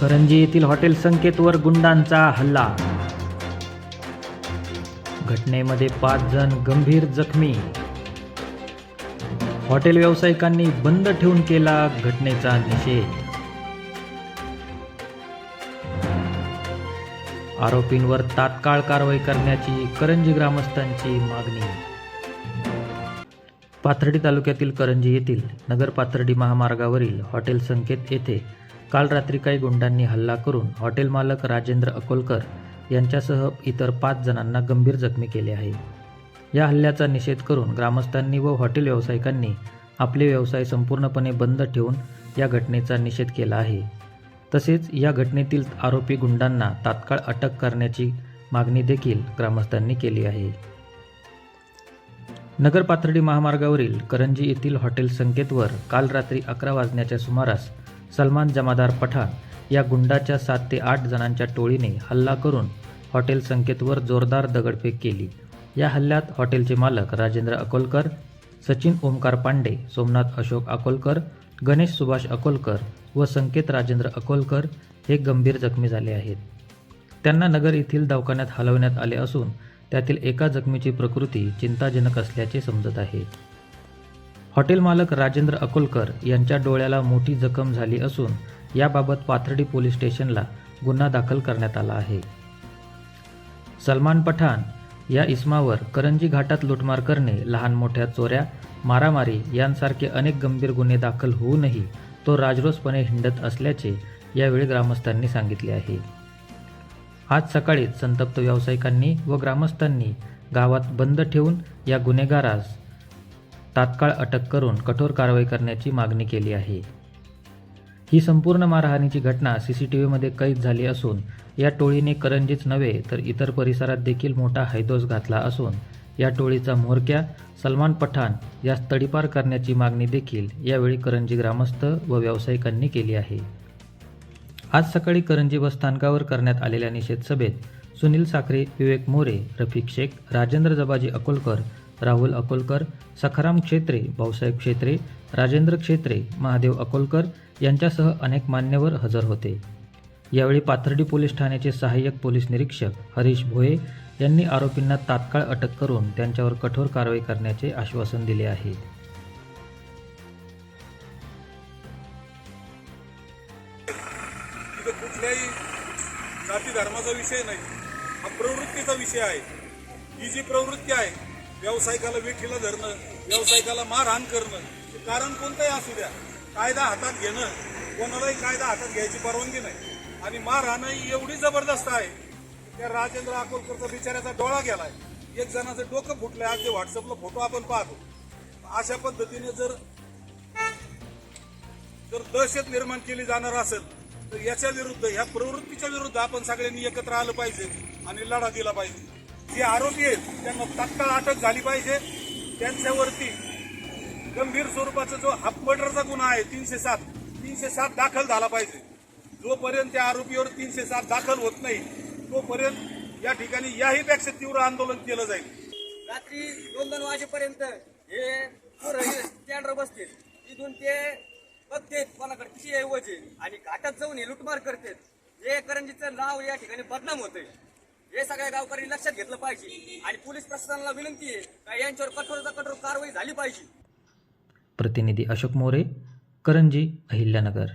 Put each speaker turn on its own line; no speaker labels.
करंजी येथील हॉटेल संकेतवर गुंडांचा हल्ला. घटनेमध्ये पाच जण गंभीर जखमी. हॉटेल व्यावसायिकांनी बंद ठेवून केला घटनेचा निषेध. आरोपींवर तात्काळ कारवाई करण्याची करंजी ग्रामस्थांची मागणी. पाथर्डी तालुक्यातील करंजी येथील नगर पाथर्डी महामार्गावरील हॉटेल संकेत येथे काल रात्री काही गुंडांनी हल्ला करून हॉटेल मालक राजेंद्र अकोलकर यांच्यासह इतर पाच जणांना गंभीर जखमी केले आहे. या हल्ल्याचा निषेध करून ग्रामस्थांनी व हॉटेल व्यावसायिकांनी आपले व्यवसाय संपूर्णपणे बंद ठेवून या घटनेचा निषेध केला आहे. तसेच या घटनेतील आरोपी गुंडांना तात्काळ अटक करण्याची मागणी देखील ग्रामस्थांनी केली आहे. नगर पाथर्डी महामार्गावरील करंजी येथील हॉटेल संकेतवर काल रात्री अकरा वाजण्याच्या सुमारास सलमान जमादार पठाण या गुंडाच्या सात ते आठ जणांच्या टोळीने हल्ला करून हॉटेल संकेतवर जोरदार दगडफेक केली. या हल्ल्यात हॉटेलचे मालक राजेंद्र अकोलकर सचिन ओमकार पांडे सोमनाथ अशोक अकोलकर गणेश सुभाष अकोलकर व संकेत राजेंद्र अकोलकर हे गंभीर जखमी झाले आहेत. त्यांना नगर येथील दवाखान्यात हलवण्यात आले असून त्यातील एका जखमीची प्रकृती चिंताजनक असल्याचे समजत आहे. हॉटेल मालक राजेंद्र अकोलकर यांच्या डोळ्याला मोठी जखम झाली असून याबाबत पाथर्डी पोलीस स्टेशनला गुन्हा दाखल करण्यात आला आहे. सलमान पठाण या इस्मावर करंजी घाटात लुटमार करणे लहान मोठ्या चोऱ्या मारामारी यांसारखे अनेक गंभीर गुन्हे दाखल होऊनही तो राजरोसपणे हिंडत असल्याचे यावेळी ग्रामस्थांनी सांगितले आहे. आज सकाळीच संतप्त व्यावसायिकांनी व ग्रामस्थांनी गावात बंद ठेवून या गुन्हेगारास तात्काळ अटक करून कठोर कारवाई करण्याची मागणी केली आहे. ही संपूर्ण मारहाणीची घटना सी सी टी व्हीमध्ये कैद झाली असून या टोळीने करंजीच नव्हे तर इतर परिसरात देखील मोठा हैदोस घातला असून या टोळीचा म्होरक्या सलमान पठाण यास तडीपार करण्याची मागणी देखील यावेळी करंजी ग्रामस्थ व व्यावसायिकांनी केली आहे. आज सकाळी करंजी बस स्थानकावर करण्यात आलेल्या निषेध सभेत सुनील साखरे विवेक मोरे रफिक शेख राजेंद्र जबाजी अकोलकर राहुल अकोलकर सखाराम क्षेत्रे भाऊसाहेब क्षेत्रे राजेंद्र क्षेत्रे महादेव अकोलकर यांच्यासह अनेक मान्यवर हजर होते. यावेळी पाथर्डी पोलीस ठाण्याचे सहाय्यक पोलीस निरीक्षक हरीश भोये यांनी आरोपींना तात्काळ अटक करून त्यांच्यावर कठोर कारवाई करण्याचे आश्वासन दिले आहे.
कुठल्याही जाती धर्माचा विषय नाही. हा प्रवृत्तीचा विषय आहे. ही जी प्रवृत्ती आहे व्यावसायिकाला विठीला धरणं व्यावसायिकाला मारहाण करणं कारण कोणतंही असू द्या. कायदा हातात घेणं कोणालाही कायदा हातात घ्यायची परवानगी नाही. आणि मारहाण ही एवढी जबरदस्त आहे त्या राजेंद्र अकोलकरचा बिचाऱ्याचा डोळा गेलाय. एक जणाचं डोकं फुटलंय. आज जे व्हॉट्सअपला फोटो आपण पाहतो अशा पद्धतीने जर जर दहशत निर्माण केली जाणार असेल तर याच्या विरुद्ध ह्या प्रवृत्तीच्या विरुद्ध आपण सगळ्यांनी एकत्र आलं पाहिजे आणि लढा दिला पाहिजे. जे आरोपी आहेत त्यांना तात्काळ अटक झाली पाहिजे. त्यांच्यावरती गंभीर स्वरूपाचा जो हाफ मर्डरचा गुन्हा आहे तीनशे सात तीनशे सात दाखल झाला पाहिजे. जोपर्यंत त्या आरोपीवर तीनशे सात दाखल होत नाही तोपर्यंत या ठिकाणी याही पेक्षा तीव्र आंदोलन केलं जाईल.
रात्री दोन दोन वाजेपर्यंत हे स्टँडवर बसतील. तिथून ते बघतेत कोणाकडे किती ऐवजी आणि घाटात जाऊन हे लुटमार करतात हे करंजीचं नाव या ठिकाणी बदनाम होतंय. हे सगळ्या गावकऱ्यांनी लक्षात घेतलं पाहिजे. आणि पोलीस प्रशासनाला विनंती आहे का यांच्यावर कठोरता कठोर कारवाई झाली पाहिजे.
प्रतिनिधी अशोक मोरे करंजी अहिल्यानगर.